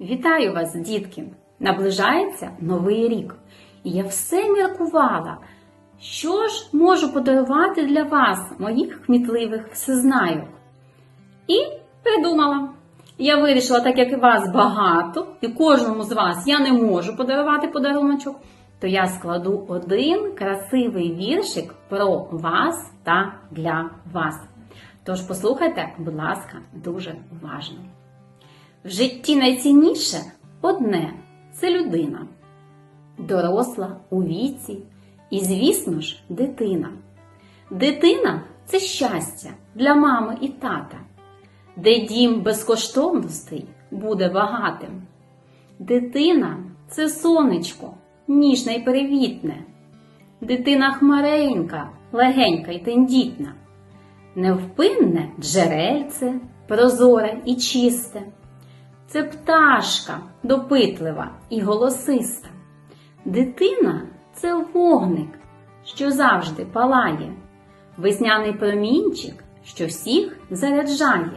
Вітаю вас, дітки! Наближається новий рік. І я все міркувала, що ж можу подарувати для вас, моїх кмітливих всезнайок. І придумала. Я вирішила, так як вас багато, і кожному з вас я не можу подарувати подаруночок, то я складу один красивий віршик про вас та для вас. Тож послухайте, будь ласка, дуже уважно. В житті найцінніше одне це людина, доросла у віці і, звісно ж, дитина. Дитина це щастя для мами і тата, де дім безкоштовностей буде багатим. Дитина це сонечко, ніжне й привітне. Дитина хмаренька, легенька й тендітна. Невпинне джерельце, прозоре і чисте. Це пташка допитлива і голосиста. Дитина це вогник, що завжди палає, весняний промінчик, що всіх заряджає.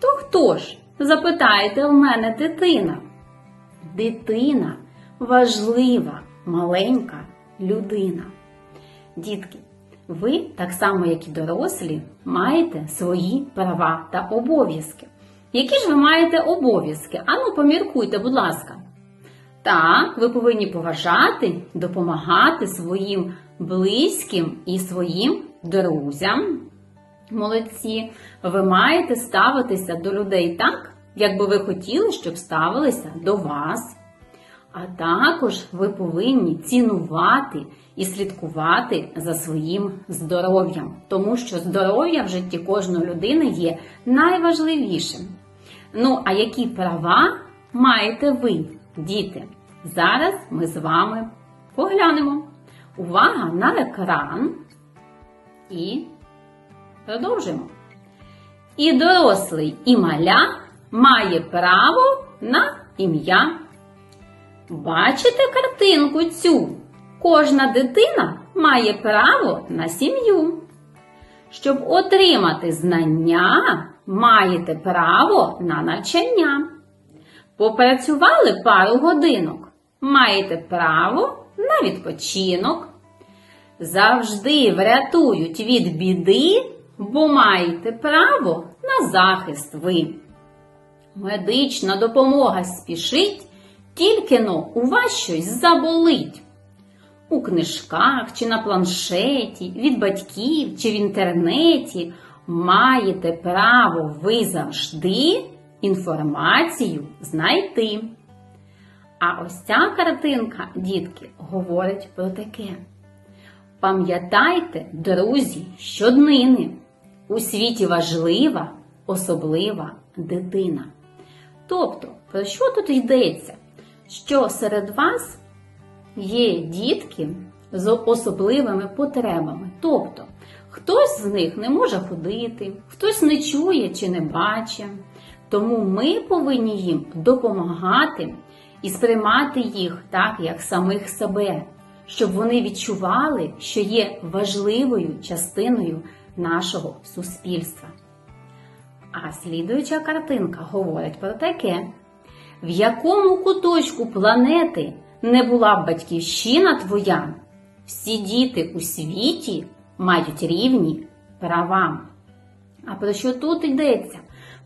То хто ж, запитаєте в мене дитина? Дитина важлива, маленька людина. Дітки, ви, так само як і дорослі, маєте свої права та обов'язки. Які ж ви маєте обов'язки? Ану, поміркуйте, будь ласка. Так, ви повинні поважати, допомагати своїм близьким і своїм друзям. Молодці, ви маєте ставитися до людей так, як би ви хотіли, щоб ставилися до вас. А також ви повинні цінувати і слідкувати за своїм здоров'ям, тому що здоров'я в житті кожної людини є найважливішим. Ну, а які права маєте ви, діти? Зараз ми з вами поглянемо. Увага на екран і продовжимо. І дорослий, і маля має право на ім'я. Бачите картинку цю? Кожна дитина має право на сім'ю. Щоб отримати знання, маєте право на навчання. Попрацювали пару годинок, маєте право на відпочинок. Завжди врятують від біди, бо маєте право на захист ви. Медична допомога спішить, тільки но у вас щось заболить. У книжках чи на планшеті, від батьків чи в інтернеті маєте право ви завжди інформацію знайти. А ось ця картинка, дітки, говорить про таке. Пам'ятайте, друзі, щоднини. У світі важлива, особлива дитина. Тобто, про що тут йдеться? Що серед вас є дітки з особливими потребами. Тобто, хтось з них не може ходити, хтось не чує чи не бачить. Тому ми повинні їм допомагати і сприймати їх так, як самих себе, щоб вони відчували, що є важливою частиною нашого суспільства. А слідуюча картинка говорить про таке, в якому куточку планети не була б батьківщина твоя, всі діти у світі мають рівні права. А про що тут йдеться?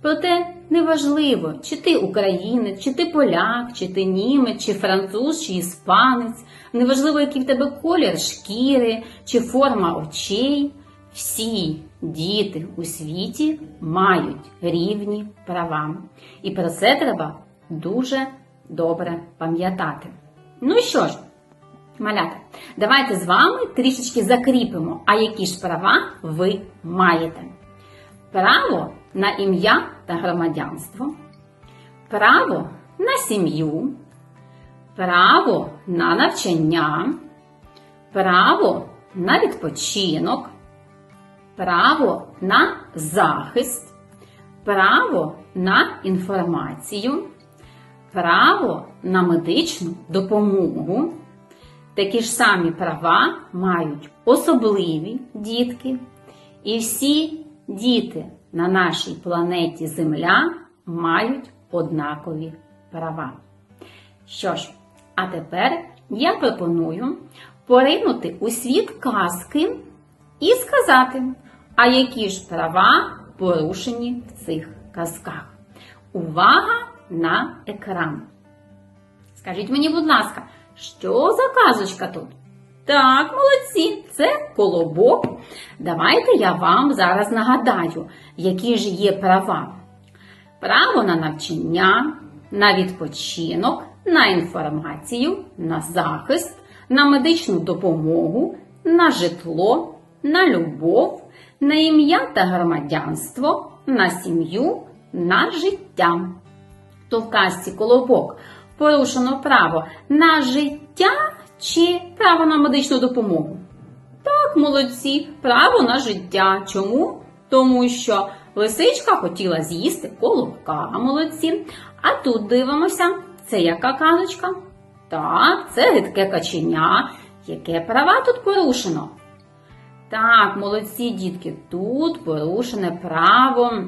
Проте неважливо, чи ти українець, чи ти поляк, чи ти німець, чи француз, чи іспанець, неважливо, який в тебе колір шкіри, чи форма очей. Всі діти у світі мають рівні права. І про це треба дуже добре пам'ятати. Ну що ж, малята, давайте з вами трішечки закріпимо, а які ж права ви маєте. Право на ім'я та громадянство, право на сім'ю, право на навчання, право на відпочинок, право на захист, право на інформацію, право на медичну допомогу. Такі ж самі права мають особливі дітки, і всі діти на нашій планеті Земля мають однакові права. Що ж, а тепер я пропоную поринути у світ казки і сказати, а які ж права порушені в цих казках. Увага на екран. Скажіть мені, будь ласка, що за казочка тут? Так, молодці, це колобок. Давайте я вам зараз нагадаю, які ж є права. Право на навчання, на відпочинок, на інформацію, на захист, на медичну допомогу, на житло, на любов, на ім'я та громадянство, на сім'ю, на життя. То в казці колобок порушено право на життя чи право на медичну допомогу? Так, молодці, право на життя. Чому? Тому що лисичка хотіла з'їсти колобка, молодці. А тут дивимося, це яка казочка? Так, це гидке каченя. Яке права тут порушено? Так, молодці дітки, тут порушене право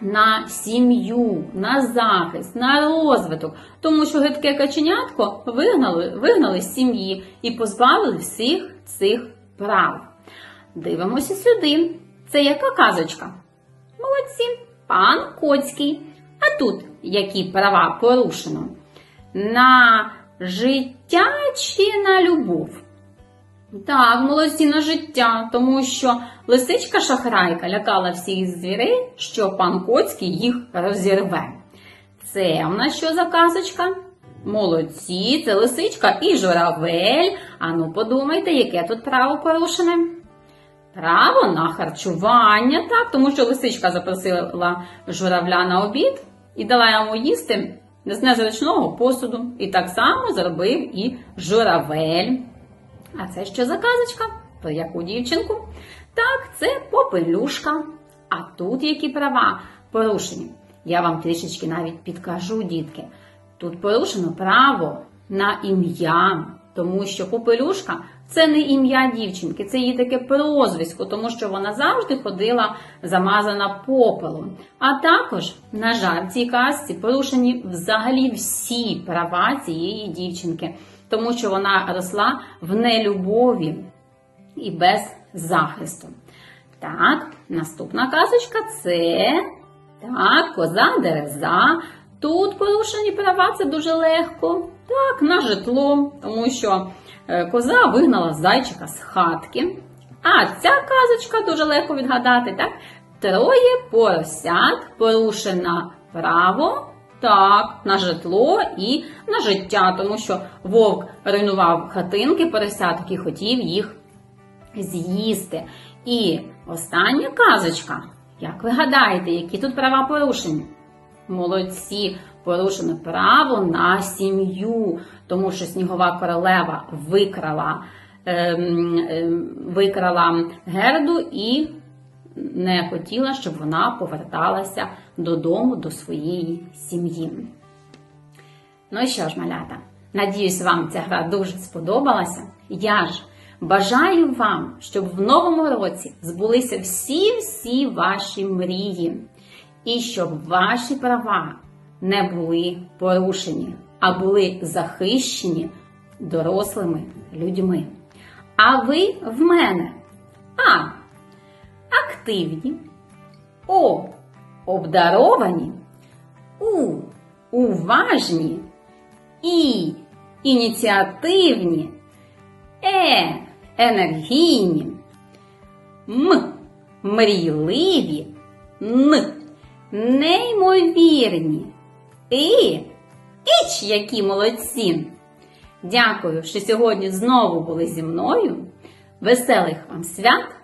на сім'ю, на захист, на розвиток, тому що гидке каченятко вигнали, вигнали з сім'ї і позбавили всіх цих прав. Дивимося сюди. Це яка казочка? Молодці, пан Коцький. А тут які права порушено? На життя чи на любов? Так, молодці на життя, тому що лисичка шахрайка лякала всіх звірей, що пан Коцький їх розірве. Це в нас що за казочка? Молодці, це лисичка і журавель. Ану, подумайте, яке тут право порушене? Право на харчування, так, тому що лисичка запросила журавля на обід і дала йому їсти з незручного посуду. І так само зробив і журавель. А це що за казочка? Про яку дівчинку? Так, це попелюшка. А тут які права порушені? Я вам трішечки навіть підкажу, дітки. Тут порушено право на ім'я, тому що попелюшка це не ім'я дівчинки, це її таке прозвисько, тому що вона завжди ходила замазана попелом. А також, на жаль, в цій казці порушені взагалі всі права цієї дівчинки тому що вона росла в нелюбові і без захисту. Так, наступна казочка це так, коза дереза. Тут порушені права це дуже легко. Так, на житло, тому що е, коза вигнала зайчика з хатки. А ця казочка дуже легко відгадати, так? Троє поросят порушено право так, на житло і на життя, тому що вовк руйнував хатинки поросяток і хотів їх з'їсти. І остання казочка. Як ви гадаєте, які тут права порушені? Молодці, порушено право на сім'ю, тому що снігова королева викрала, ем, ем, викрала герду і не хотіла, щоб вона поверталася додому до своєї сім'ї. Ну і що ж, малята, надіюсь, вам ця гра дуже сподобалася. Я ж бажаю вам, щоб в новому році збулися всі-всі ваші мрії, і щоб ваші права не були порушені, а були захищені дорослими людьми. А ви в мене. А активні, О. Обдаровані, У. Уважні, І. Ініціативні, Е. Енергійні, М. Мрійливі, Н. Неймовірні. І. Іч, які молодці! Дякую, що сьогодні знову були зі мною. Веселих вам свят!